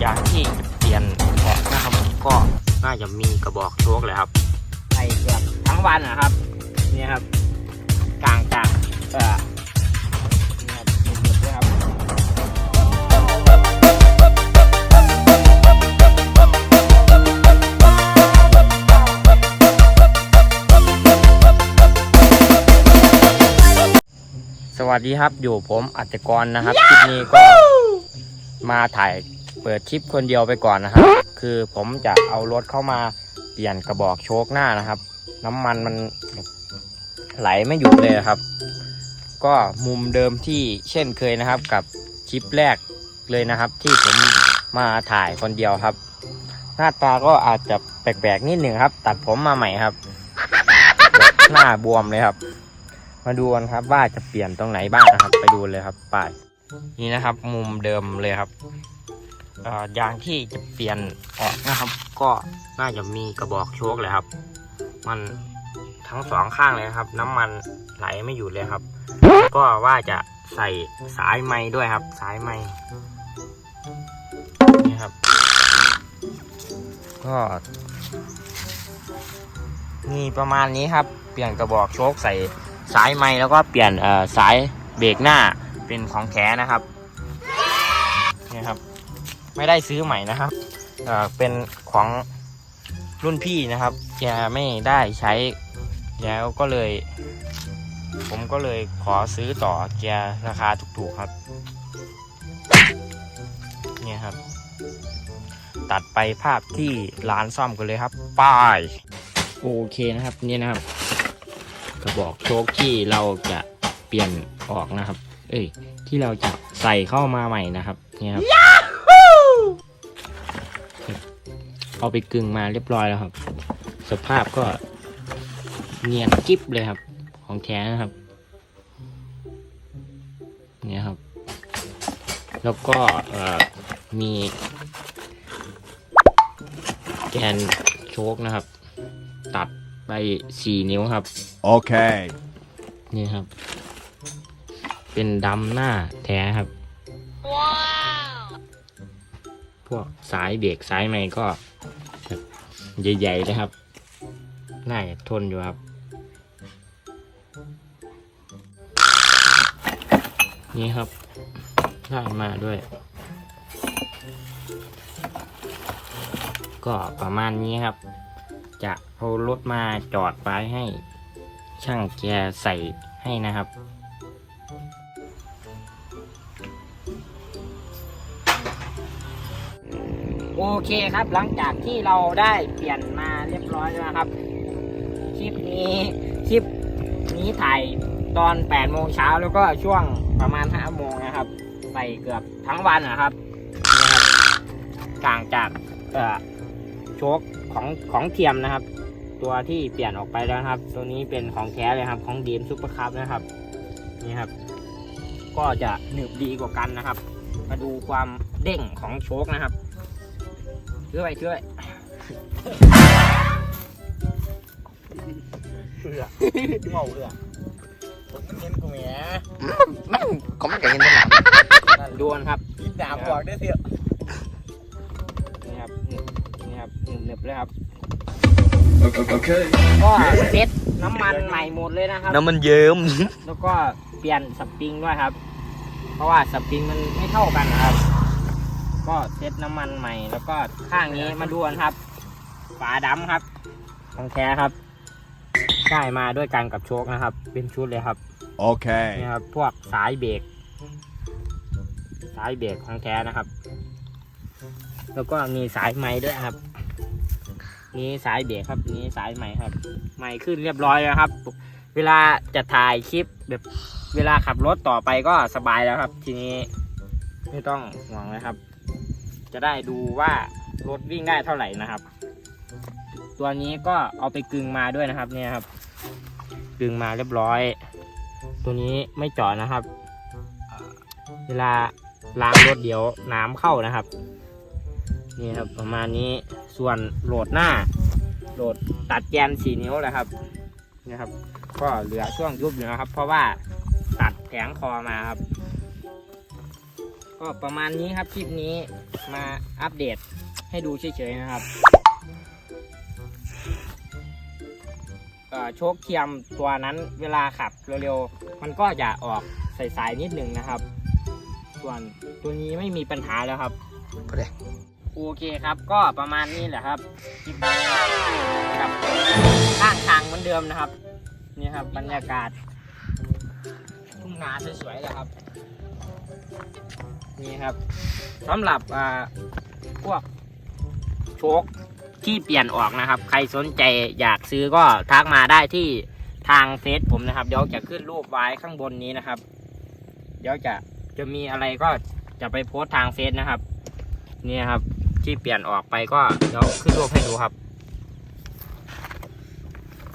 อยางที่จะเปลี่ยนเบาะนะครับ ก็น่าจะมีกระบอกโชคเลยครับไปเกือบทั้งวันนะครับเนี่ยครับกลางจากเอ่อเนี่ยครับหยุดด้วยครับสวัสดีครับอยู่ผมอัจกรนะครับคลิปนี้ก็มาถ่าย เปิดคลิปคนเดียวไปก่อนนะครับ คือผมจะเอารถเข้ามาเปลี่ยนกระบอกโชคหน้านะครับ น้ำมันมันไหลไม่หยุดเลยครับ ก็มุมเดิมที่เช่นเคยนะครับ กับคลิปแรกเลยนะครับ ที่ผมมาถ่ายคนเดียวครับ หน้าตาก็อาจจะแปลกๆนิดหนึ่งครับ ตัดผมมาใหม่ครับ หน้าบวมเลยครับ มาดูกันครับว่าจะเปลี่ยนตรงไหนบ้างนะครับ ไปดูเลยครับไปนี่นะครับ มุมเดิมเลยครับ ยางที่จะเปลี่ยนออกนะครับ ก็น่าจะมีกระบอกโชคเลยครับ มันทั้งสองข้างเลยครับ น้ำมันไหลไม่หยุดเลยครับ ก็ว่าจะใส่สายไม้ด้วยครับ สายไม้นี่ครับ ก็มีประมาณนี้ครับ เปลี่ยนกระบอกโชคใส่สายไม้แล้วก็เปลี่ยนสายเบรกหน้าเป็นของแท้นะครับนี่ครับ ไม่ได้ซื้อใหม่นะครับเอ่อเป็นของรุ่นพี่นะครับแกไม่ได้ใช้แล้วก็เลย ผมก็เลยขอซื้อต่อแกราคาถูกๆครับเนี่ยครับ ตัดไปภาพที่ร้านซ่อมกันเลยครับ ป้าย โอเคนะครับนี่นะครับ กระบอกโชคที่เราจะเปลี่ยนออกนะครับ เอ้ยที่เราจะใส่เข้ามาใหม่นะครับเนี่ยครับ เอาไปกึ่งมาเรียบร้อยแล้วครับ สภาพก็เนียนกิ๊บเลยครับ ของแท้นะครับ เนี่ยครับ แล้วก็เอ่อมีแกนโชคนะครับ ตัดไปสี่นิ้วครับ Okay. นี่ครับ เป็นดำหน้าแท้ครับพวกสายเบรกสายไม้ก็แบบ ใหญ่ๆเลยครับ น่าจะทนอยู่ครับ นี่ครับได้มาด้วย ก็ประมาณนี้ครับ จะเอารถมาจอดไว้ให้ช่างแกใส่ให้นะครับ เคครับหลังจากที่เราได้เปลี่ยนมาเรียบร้อยแล้วครับ คลิปนี้คลิปนี้ถ่ายตอน8โมงเช้าแล้วก็ช่วงประมาณ5โมงนะครับใส่เกือบทั้งวันนะครับนี่ครับต่างจากเอ่อโชคของของเทียมนะครับ ตัวที่เปลี่ยนออกไปแล้วครับ ตัวนี้เป็นของแท้เลยครับ ของดีมซุปเปอร์คัพนะครับนี่ครับ ก็จะหนึบดีกว่ากันนะครับ มาดูความเด้งของโชคนะครับ ช่วยช่วยเอือเมาเอือผมเห็นกูแหมมันก็มันจะเห็นได้หรอดูนะครับพี่ดาบบอกได้เถอะนี่ครับหนึบนี่ครับหนึบหนึบเลยครับ Okay. ก็เซ็ตน้ำมันใหม่หมดเลยนะครับ น้ำมันเยิ้ม แล้วก็เปลี่ยนสปริงด้วยครับ เพราะว่าสปริงมันไม่เท่ากันนะครับ ก็เซ็ตน้ำมันใหม่ แล้วก็ข้างนี้มาดูกันครับ ฝาดำครับของแท้ครับได้มาด้วยกันกับโชคนะครับ เป็นชุดเลยครับ Okay. นี่ครับพวกสายเบรกสายเบรกของแท้นะครับ แล้วก็มีสายไม้ด้วยครับนี่สายเบรกครับนี่สายไม้ครับไม้ขึ้นเรียบร้อยแล้วครับ เวลาจะถ่ายคลิปแบบเวลาขับรถต่อไปก็สบายแล้วครับ ทีนี้ไม่ต้องห่วงนะครับ จะได้ดูว่ารถวิ่งได้เท่าไหร่นะครับ ตัวนี้ก็เอาไปกึงมาด้วยนะครับเนี่ยครับกึงมาเรียบร้อย ตัวนี้ไม่เจอดนะครับ เวลาล้างรถเดี๋ยวน้ำเข้านะครับนี่ครับประมาณนี้ส่วนโหลดหน้าโหลดตัดแกนสี่นิ้วแหละครับนี่ครับ ก็เหลือช่วงยุบอยู่นะครับ เพราะว่าตัดแผงคอมาครับ ก็ก็ประมาณนี้ครับคลิปนี้มาอัปเดตให้ดูเฉยๆนะครับเอ่อโชคเทียมตัวนั้นเวลาขับเร็วๆ มันก็จะออกใสๆนิดหนึ่งนะครับ ส่วนตัวนี้ไม่มีปัญหาแล้วครับไปเลยโอเคครับก็ประมาณนี้แหละครับคลิปนี้กับข้างทางเหมือนเดิมนะครับ นี่ครับบรรยากาศทุ่ง นาสวยๆเลยครับ นี่ครับสำหรับอ่าพวกโชคที่เปลี่ยนออกนะครับ ใครสนใจอยากซื้อก็ทักมาได้ที่ทางเฟซผมนะครับ เดี๋ยวจะขึ้นรูปไว้ข้างบนนี้นะครับ เดี๋ยวจะจะมีอะไรก็จะไปโพสต์ทางเฟซนะครับ นี่ครับที่เปลี่ยนออกไปก็เดี๋ยวขึ้นรูปให้ดูครับ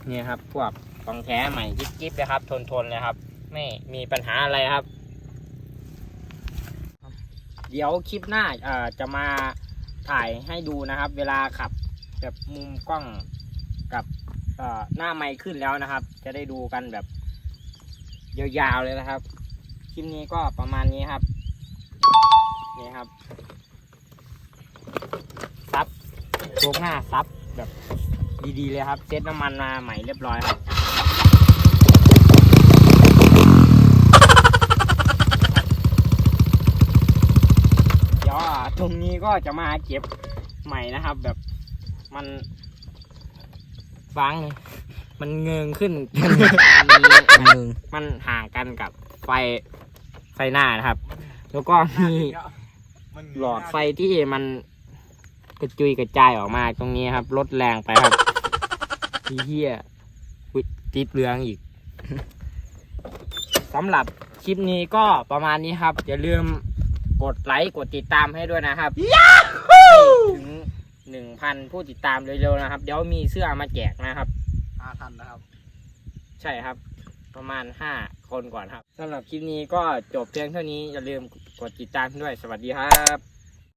นี่ครับพวกของแท้ใหม่จิ๊บๆเลยครับ ทนๆเลยครับ ไม่มีปัญหาอะไรครับ เดี๋ยวคลิปหน้าอ่อจะมาถ่ายให้ดูนะครับ เวลาขับแบบมุมกล้องกับหน้าไมค์ขึ้นแล้วนะครับ จะได้ดูกันแบบยาวๆเลยนะครับ คลิปนี้ก็ประมาณนี้ครับ นี่ครับ ซับโชกหน้าซับแบบดีๆเลยครับ เซ็ตน้ำมันมาใหม่เรียบร้อยครับ เดี๋ยวอะ ตรงนี้ก็จะมาเก็บใหม่นะครับ แบบมันฟังเลยมันเงิงขึ้นมันห่างกันกับไฟไฟหน้านะครับ แล้วก็มีหลอดไฟที่มันกระจุยกระจายออกมาตรงนี้ครับลดแรงไปครับทีเฮียอุ๊ยติดเรืองอีกสำหรับคลิปนี้ก็ประมาณนี้ครับ อย่าลืม กดไลค์กดติดตามให้ด้วยนะครับให้ถึงหนึ่งพันผู้ติดตามเร็วๆนะครับ เดี๋ยวมีเสื้อมาแจกนะครับ ห้าพันนะครับ ใช่ครับ ประมาณ5คนก่อนครับสำหรับคลิปนี้ก็จบเพียงเท่านี้อย่าลืมกดติดตามด้วยสวัสดีครับ